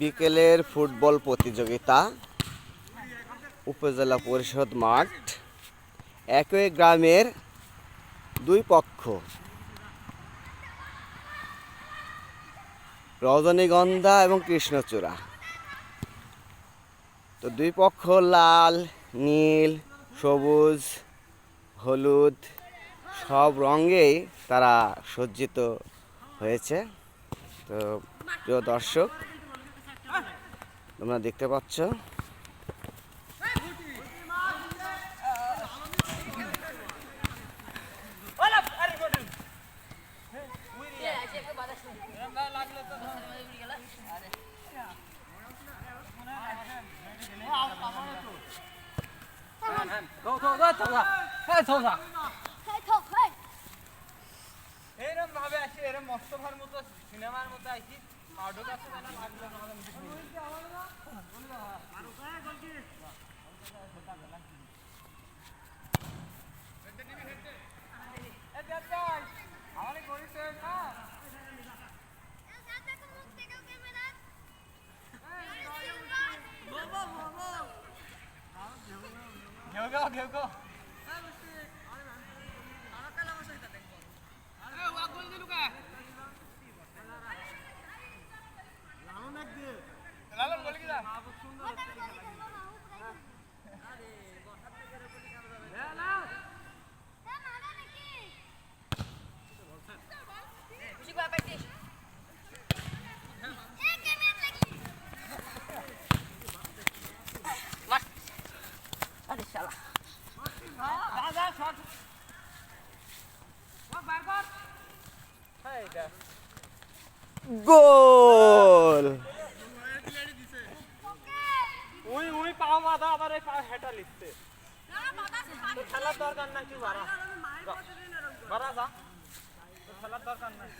বিকেলের ফুটবল প্রতিযোগিতা, উপজেলা পরিষদ মাঠ, একই গ্রামের দুই পক্ষ। রজনীগন্ধা এবং কৃষ্ণচূড়া। তো দুই পক্ষ লাল, নীল, সবুজ, হলুদ, সব রঙেই তারা সজ্জিত হয়েছে। তো প্রিয় দর্শক তোমরা দেখতে পাচ্ছ এরম ভাবে আসি এরম মস্ত ভার মতো সিনেমার মতো আইছি পাউডো কাছে না লাগল Gol! পাও মাথা আবার লিখতে তো খেলার দরকার নাই তুই বাড়া? বাড়া যা। খেলার দরকার নাই।